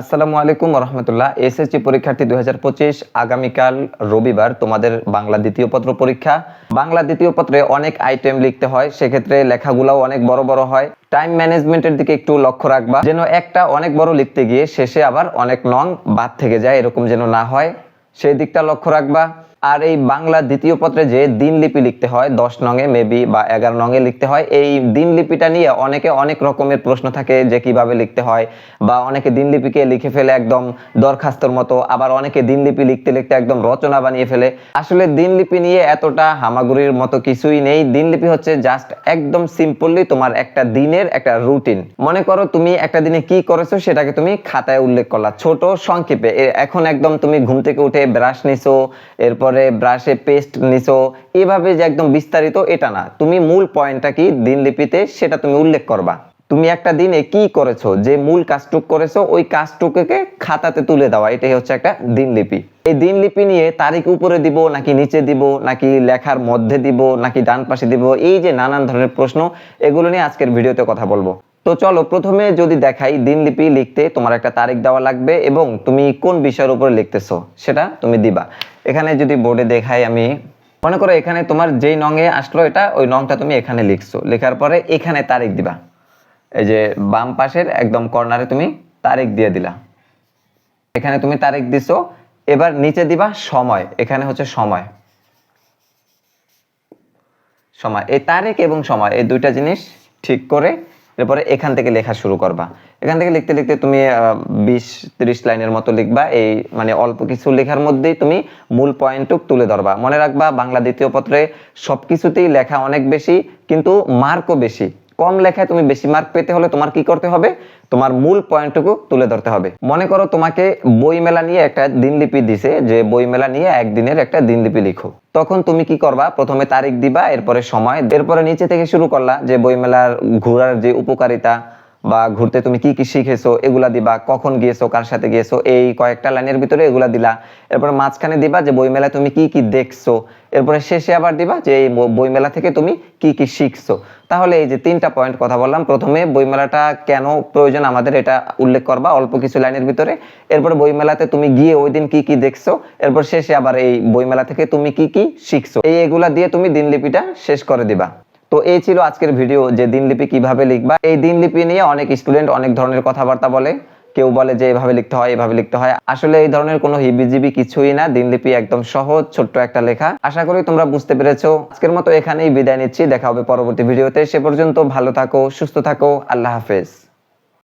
আসসালামু আলাইকুম রহমতুল্লাহ এসএসসি পরীক্ষার্থী দুই হাজার পঁচিশ, আগামীকাল রবিবার তোমাদের বাংলা দ্বিতীয় পত্র পরীক্ষা। বাংলা দ্বিতীয় পত্রে অনেক আইটেম লিখতে হয়, সেক্ষেত্রে লেখাগুলাও অনেক বড় বড় হয়। টাইম ম্যানেজমেন্টের দিকে একটু লক্ষ্য রাখবা। যেন একটা অনেক বড় লিখতে গিয়ে শেষে আবার অনেক নং বাদ থেকে যায়, এরকম যেন না হয়। সেই দিকটা লক্ষ্য রাখবা। আর এই বাংলা দ্বিতীয় পত্রে যে দিনলিপি লিখতে হয়, দশ নঙে মেবি বা এগারো নঙে লিখতে হয়, এই দিনলিপিটা নিয়ে অনেকে অনেক রকমের প্রশ্ন থাকে যে কীভাবে লিখতে হয় বা অনেকে দিনলিপিকে লিখে ফেলে একদম দরখাস্তর মতো, আবার অনেকে দিনলিপি লিখতে লিখতে একদম রচনা বানিয়ে ফেলে। আসলে দিনলিপি নিয়ে এতটা হামাগুড়ির মতো কিছুই নেই। দিনলিপি হচ্ছে জাস্ট একদম সিম্পলি তোমার একটা দিনের একটা রুটিন মনে করো তুমি একটা দিনে কি করেছ সেটাকে তুমি খাতায় উল্লেখ করলা, ছোট সংক্ষেপে। এখন একদম তুমি ঘুম থেকে উঠে ব্রাশ নিছো, এরপরে ব্রাশে পেস্ট নিছো। এভাবে যে একদম বিস্তারিত, এটা না। তুমি মূল পয়েন্টটা কি দিনলিপিতে, সেটা তুমি উল্লেখ করবা। তুমি একটা দিনে কি করেছ? যে মূল কাজটুক করেছ, ওই কাজটুকুকে খাতাতে তুলে দেওয়া। এটাই হচ্ছে একটা দিনলিপি। এই দিনলিপি নিয়ে তারিখ উপরে দিব, নাকি নিচে দিব, নাকি লেখার মধ্যে দিব, নাকি ডান পাশে দিব, এই যে নানান ধরনের প্রশ্ন, এগুলো নিয়ে আজকের ভিডিওতে কথা বলব। তো চলো প্রথমে যদি দেখাই দিনলিপি লিখতে তোমার একটা তারিখ দেওয়া লাগবে এবং তুমি কোন বিষয়ের উপরে লিখতেছো, সেটা তুমি দিবা। এখানে যদি বোর্ডে দেখাই আমি, মনে করো এখানে তোমার যেই নঙে আসলো এটা, ওই নংটা তুমি এখানে লিখছো। লেখার পরে এখানে তারিখ দিবা। এই যে বাম পাশের একদম কর্নারে তুমি তারিখ দিয়ে দিলা। এখানে তুমি তারিখ দিছো, এবার নিচে দিবা সময়। এখানে হচ্ছে সময়। সময়। এই তারিখ এবং সময়, এই দুইটা জিনিস ঠিক করে এরপরে এখান থেকে লেখা শুরু করবা। এখান থেকে লিখতে লিখতে তুমি বিশ, ত্রিশ লাইনের মতো লিখবা। এই মানে অল্প কিছু লেখার মধ্যেই তুমি মূল পয়েন্টটুক তুলে ধরবা। মনে রাখবা বাংলা দ্বিতীয় পত্রে সব কিছুতেই লেখা অনেক বেশি, কিন্তু মার্কও বেশি। কম লেখায় তুমি বেশি মার্ক পেতে হলে তোমার কি করতে হবে? তোমার মূল পয়েন্টটুকু তুলে ধরতে হবে। মনে করো তোমাকে বই মেলা নিয়ে একটা দিনলিপি দিছে যে বই মেলা নিয়ে একদিনের একটা দিনলিপি লিখো। তখন তুমি কি করবা? প্রথমে তারিখ দিবা, এরপরে সময়, এরপরে নিচে থেকে শুরু করলা যে বই মেলার ঘোরার যে উপকারিতা বা ঘুরতে তুমি কি কি শিখেছো, এগুলা দিবা, কখন গিয়েছো, কার সাথে গিয়েছো, এই কয়েকটা লাইনের ভিতরে এগুলা দিলা। এরপর মাঝখানে দিবা যে বইমেলা তুমি কি কি দেখছ। এরপরে শেষে আবার দিবা যে এই বইমেলা থেকে তুমি কি কি শিখছো। তাহলে এই যে তিনটা পয়েন্ট কথা বললাম, প্রথমে বইমেলাটা কেন প্রয়োজন আমাদের এটা উল্লেখ করবা অল্প কিছু লাইনের ভিতরে। এরপরে বইমেলাতে তুমি গিয়ে ওই দিন কি কি দেখছ, এরপর শেষে আবার এই বইমেলা থেকে তুমি কি কি শিখছো। এই এগুলা দিয়ে তুমি দিনলিপিটা শেষ করে দিবা। তো এই ছিল আজকের ভিডিও যে দিনলিপি কীভাবে লিখবা। এই দিনলিপি নিয়ে অনেক স্টুডেন্ট অনেক ধরনের কথাবার্তা বলে। কেউ বলে যে এভাবে লিখতে হয়, এভাবে লিখতে হয়। আসলে এই ধরনের কোনো হিবিজিবি কিছুই না। দিনলিপি একদম সহজ, ছোট্ট একটা লেখা। আশা করি তোমরা বুঝতে পেরেছ। আজকের মতো এখানেই বিদায় নিচ্ছি। দেখা হবে পরবর্তী ভিডিওতে। সে পর্যন্ত ভালো থাকো, সুস্থ থাকো। আল্লাহ হাফেজ।